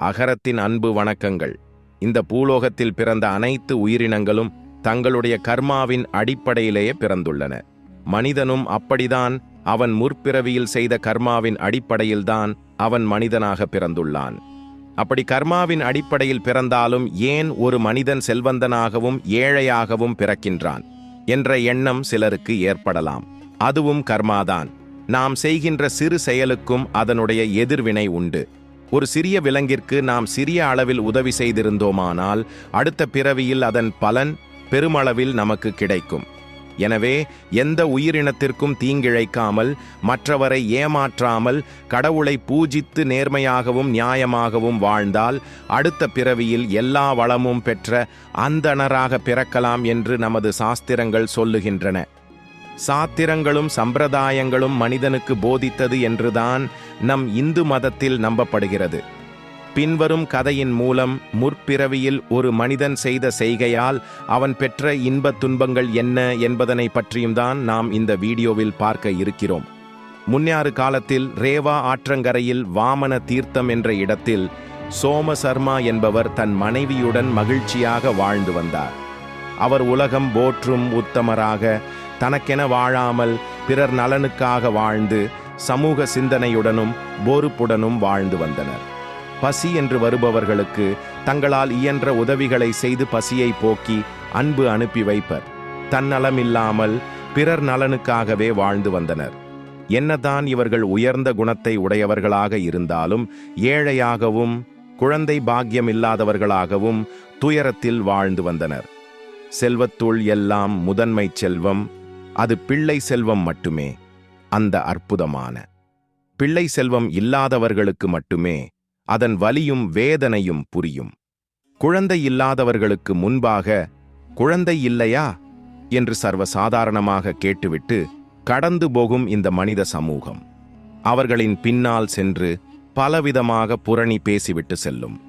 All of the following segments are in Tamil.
அகரத்தின் அன்பு வணக்கங்கள். இந்த பூலோகத்தில் பிறந்த அனைத்து உயிரினங்களும் தங்களுடைய கர்மாவின் அடிப்படையிலேயே பிறந்துள்ளன. மனிதனும் அப்படிதான் அவன் முற்பிறவியில் செய்த கர்மாவின் அடிப்படையில்தான் அவன் மனிதனாக பிறந்துள்ளான். அப்படி கர்மாவின் அடிப்படையில் பிறந்தாலும் ஏன் ஒரு மனிதன் செல்வந்தனாகவும் ஏழையாகவும் பிறக்கின்றான் என்ற எண்ணம் சிலருக்கு ஏற்படலாம். அதுவும் கர்மாதான். நாம் செய்கின்ற சிறு செயலுக்கும் அதனுடைய எதிர்வினை உண்டு. ஒரு சிறிய விலங்கிற்கு நாம் சிறிய அளவில் உதவி செய்திருந்தோமானால் அடுத்த பிறவியில் அதன் பலன் பெருமளவில் நமக்கு கிடைக்கும். எனவே எந்த உயிரினத்திற்கும் தீங்கிழைக்காமல் மற்றவரை ஏமாற்றாமல் கடவுளை பூஜித்து நேர்மையாகவும் நியாயமாகவும் வாழ்ந்தால் அடுத்த பிறவியில் எல்லா வளமும் பெற்ற அந்தணராக பிறக்கலாம் என்று நமது சாஸ்திரங்கள் சொல்லுகின்றன. சாத்திரங்களும் சம்பிரதாயங்களும் மனிதனுக்கு போதித்தது என்றுதான் நம் இந்து மதத்தில் நம்பப்படுகிறது. பின்வரும் கதையின் மூலம் முற்பிறவியில் ஒரு மனிதன் செய்த செய்கையால் அவன் பெற்ற இன்பத் துன்பங்கள் என்ன என்பதனை பற்றியும் தான் நாம் இந்த வீடியோவில் பார்க்க இருக்கிறோம். முன்யாறு காலத்தில் ரேவா ஆற்றங்கரையில் வாமன தீர்த்தம் என்ற இடத்தில் சோமசர்மா என்பவர் தன் மனைவியுடன் மகிழ்ச்சியாக வாழ்ந்து வந்தார். அவர் உலகம் போற்றும் உத்தமராக தனக்கென வாழாமல் பிறர் நலனுக்காக வாழ்ந்து சமூக சிந்தனையுடனும் பொறுப்புடனும் வாழ்ந்து வந்தனர். பசி என்று வருபவர்களுக்கு தங்களால் இயன்ற உதவிகளை செய்து பசியை போக்கி அன்பு அனுப்பி வைப்பர். தன்னலமில்லாமல் பிறர் நலனுக்காகவே வாழ்ந்து வந்தனர். என்னதான் இவர்கள் உயர்ந்த குணத்தை உடையவர்களாக இருந்தாலும் ஏழையாகவும் குழந்தை பாக்கியம் இல்லாதவர்களாகவும் துயரத்தில் வாழ்ந்து வந்தனர். செல்வத்துள் எல்லாம் முதன்மை செல்வம் அது பிள்ளை செல்வம் மட்டுமே அந்த அற்புதமான. பிள்ளை செல்வம் இல்லாதவர்களுக்கு மட்டுமே அதன் வலியும் வேதனையும் புரியும். குழந்தை இல்லாதவர்களுக்கு முன்பாக குழந்தை இல்லையா? என்று சர்வசாதாரணமாக கேட்டுவிட்டு கடந்து போகும் இந்த மனித சமூகம். அவர்களின் பின்னால் சென்று பலவிதமாக புரணி பேசிவிட்டு செல்லும்.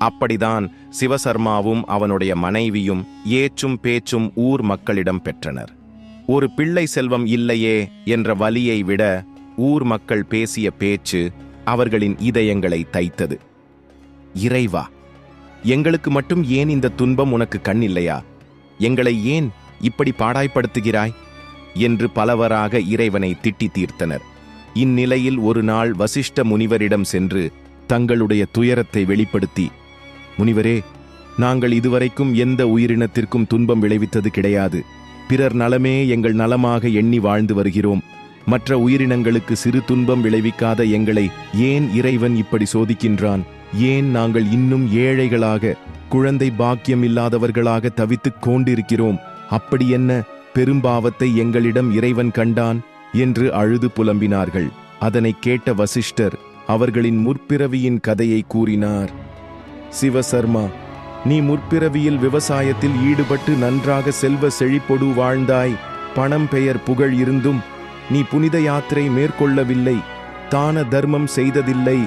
அப்படிதான் சிவசர்மாவும் அவனுடைய மனைவியும் ஏச்சும் பேச்சும் ஊர் மக்களிடம் பெற்றனர். ஒரு பிள்ளை செல்வம் இல்லையே என்ற வலியை விட ஊர் மக்கள் பேசிய பேச்சு அவர்களின் இதயங்களை தைத்தது. இறைவா எங்களுக்கு மட்டும் ஏன் இந்த துன்பம் உனக்கு கண் இல்லையா எங்களை ஏன் இப்படி பாடாய்ப்படுத்துகிறாய்? என்று பலவராக இறைவனை திட்டி தீர்த்தனர். இந்நிலையில் ஒரு நாள் வசிஷ்ட முனிவரிடம் சென்று தங்களுடைய துயரத்தை வெளிப்படுத்தி முனிவரே நாங்கள் இதுவரைக்கும் எந்த உயிரினத்திற்கும் துன்பம் விளைவித்தது கிடையாது. பிறர் நலமே எங்கள் நலமாக எண்ணி வாழ்ந்து வருகிறோம். மற்ற உயிரினங்களுக்கு சிறு துன்பம் விளைவிக்காத எங்களை ஏன் இறைவன் இப்படி சோதிக்கின்றான்? ஏன் நாங்கள் இன்னும் ஏழைகளாக குழந்தை பாக்கியம் இல்லாதவர்களாக தவித்துக் கொண்டிருக்கிறோம்? அப்படி என்ன பெரும்பாவத்தை எங்களிடம் இறைவன் கண்டான்? என்று அழுது புலம்பினார்கள். அதனை கேட்ட வசிஷ்டர் அவர்களின் முற்பிறவியின் கதையை கூறினார். சிவசர்மா நீ முற்பிறவியில் விவசாயத்தில் ஈடுபட்டு நன்றாக செல்வ செழிப்பொடு வாழ்ந்தாய். பணம் பெயர் புகழ் இருந்தும் நீ புனித யாத்திரை மேற்கொள்ளவில்லை. தான தர்மம் செய்ததில்லை.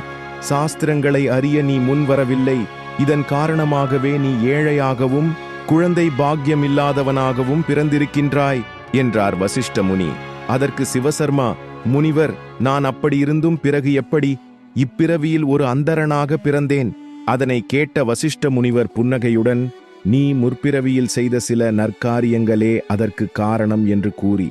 சாஸ்திரங்களை அறிய நீ முன்வரவில்லை. இதன் காரணமாகவே நீ ஏழையாகவும் குழந்தை பாக்கியமில்லாதவனாகவும் பிறந்திருக்கின்றாய் என்றார் வசிஷ்ட முனி அதற்கு சிவசர்மா முனிவர் நான் அப்படியிருந்தும் பிறகு எப்படி? இப்பிறவியில் ஒரு அந்தரனாக பிறந்தேன். அதனை கேட்ட வசிஷ்ட முனிவர் புன்னகையுடன் நீ முற்பிறவியில் செய்த சில நற்காரியங்களே அதற்கு காரணம் என்று கூறி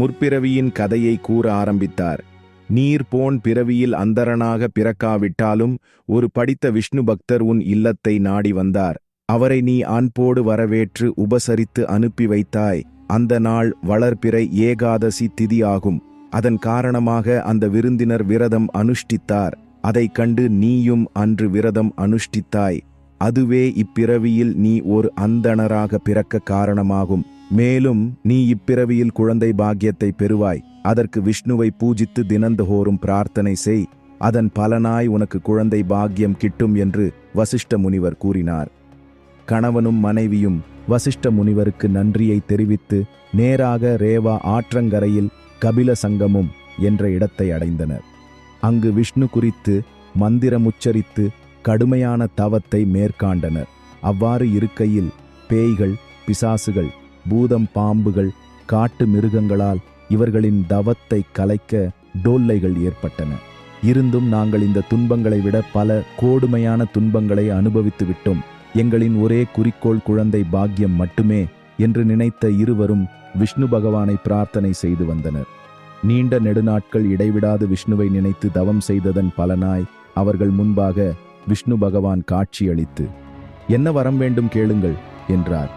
முற்பிறவியின் கதையை கூற ஆரம்பித்தார். நீர் போன் பிறவியில் அந்தரனாக பிறக்காவிட்டாலும் ஒரு படித்த விஷ்ணு பக்தர் உன் இல்லத்தை நாடி வந்தார். அவரை நீ அன்போடு வரவேற்று உபசரித்து அனுப்பி வைத்தாய். அந்த நாள் வளர்பிறை ஏகாதசி திதி ஆகும். அதன் காரணமாக அந்த விருந்தினர் விரதம் அனுஷ்டித்தார். அதைக் கண்டு நீயும் அன்று விரதம் அனுஷ்டித்தாய். அதுவே இப்பிறவியில் நீ ஒரு அந்தணராக பிறக்க காரணமாகும். மேலும் நீ இப்பிறவியில் குழந்தை பாக்கியத்தை பெறுவாய். அதற்கு விஷ்ணுவை பூஜித்து தினந்தோறும் பிரார்த்தனை செய். அதன் பலனாய் உனக்கு குழந்தை பாக்கியம் கிட்டும் என்று வசிஷ்ட முனிவர் கூறினார். கணவனும் மனைவியும் வசிஷ்ட முனிவருக்கு நன்றியை தெரிவித்து நேராக ரேவா ஆற்றங்கரையில் கபில சங்கமும் என்ற இடத்தை அடைந்தனர். அங்கு விஷ்ணு குறித்து மந்திரமுச்சரித்து கடுமையான தவத்தை மேற்காண்டனர். அவ்வாறு இருக்கையில் பேய்கள் பிசாசுகள் பூதம் பாம்புகள் காட்டு மிருகங்களால் இவர்களின் தவத்தை கலைக்க டோல்லைகள் ஏற்பட்டன. இருந்தும் நாங்கள் இந்த துன்பங்களை விட பல கோடுமையான துன்பங்களை அனுபவித்து விட்டோம். எங்களின் ஒரே குறிக்கோள் குழந்தை பாக்கியம் மட்டுமே என்று நினைத்த இருவரும் விஷ்ணு பகவானை பிரார்த்தனை செய்து வந்தனர். நீண்ட நெடுநாட்கள் இடைவிடாது விஷ்ணுவை நினைத்து தவம் செய்ததன் பலனாய் அவர்கள் முன்பாக விஷ்ணு பகவான் காட்சியளித்து என்ன வரம் வேண்டும் கேளுங்கள் என்றார்.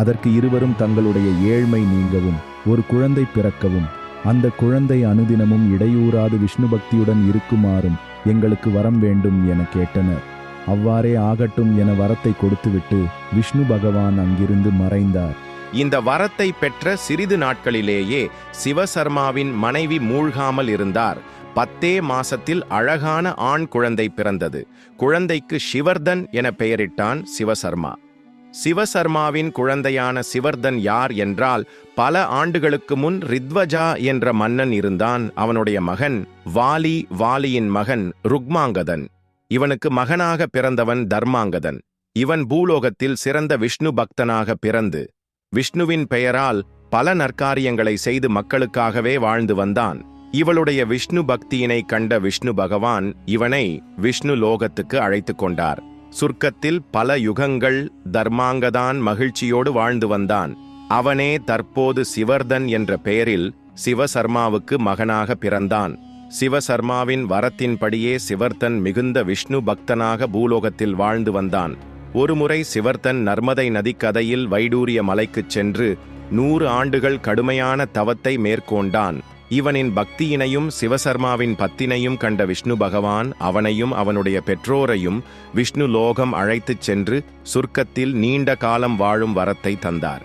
அதற்கு இருவரும் தங்களுடைய ஏழ்மை நீங்கவும் ஒரு குழந்தை பிறக்கவும் அந்த குழந்தை அனுதினமும் இடையூறாது விஷ்ணு பக்தியுடன் இருக்குமாறும் எங்களுக்கு வரம் வேண்டும் என கேட்டனர். அவ்வாறே ஆகட்டும் என வரத்தை கொடுத்துவிட்டு விஷ்ணு பகவான் அங்கிருந்து மறைந்தார். இந்த வரத்தை பெற்ற சிறிது நாட்களிலேயே சிவசர்மாவின் மனைவி மூழ்காமல் இருந்தார். பத்தே மாசத்தில் அழகான ஆண் குழந்தை பிறந்தது. குழந்தைக்கு சிவர்தன் என பெயரிட்டான் சிவசர்மா. சிவசர்மாவின் குழந்தையான சிவர்தன் யார் என்றால் பல ஆண்டுகளுக்கு முன் ரித்வஜா என்ற மன்னன் இருந்தான். அவனுடைய மகன் வாலி வாலியின் மகன் ருக்மாங்கதன். இவனுக்கு மகனாக பிறந்தவன் தர்மாங்கதன். இவன் பூலோகத்தில் சிறந்த விஷ்ணு பக்தனாக பிறந்து விஷ்ணுவின் பெயரால் பல நற்காரியங்களை செய்து மக்களுக்காகவே வாழ்ந்து வந்தான். இவளுடைய விஷ்ணு பக்தியினை கண்ட விஷ்ணு பகவான் இவனை விஷ்ணு லோகத்துக்கு அழைத்துக் கொண்டார். சுர்க்கத்தில் பல யுகங்கள் தர்மாங்கதான் மகிழ்ச்சியோடு வாழ்ந்து வந்தான். அவனே தற்போது சிவர்தன் என்ற பெயரில் சிவசர்மாவுக்கு மகனாக பிறந்தான். சிவசர்மாவின் வரத்தின்படியே சிவர்தன் மிகுந்த விஷ்ணு பக்தனாக பூலோகத்தில் வாழ்ந்து வந்தான். ஒருமுறை சிவர்தன் நர்மதை நதிக்கதையில் வைடூரிய மலைக்குச் சென்று நூறு ஆண்டுகள் கடுமையான தவத்தை மேற்கொண்டான். இவனின் பக்தியினையும் சிவசர்மாவின் பத்தினையும் கண்ட விஷ்ணு பகவான் அவனையும் அவனுடைய பெற்றோரையும் விஷ்ணு லோகம் அழைத்துச் சென்று சுர்க்கத்தில் நீண்ட காலம் வாழும் வரத்தை தந்தார்.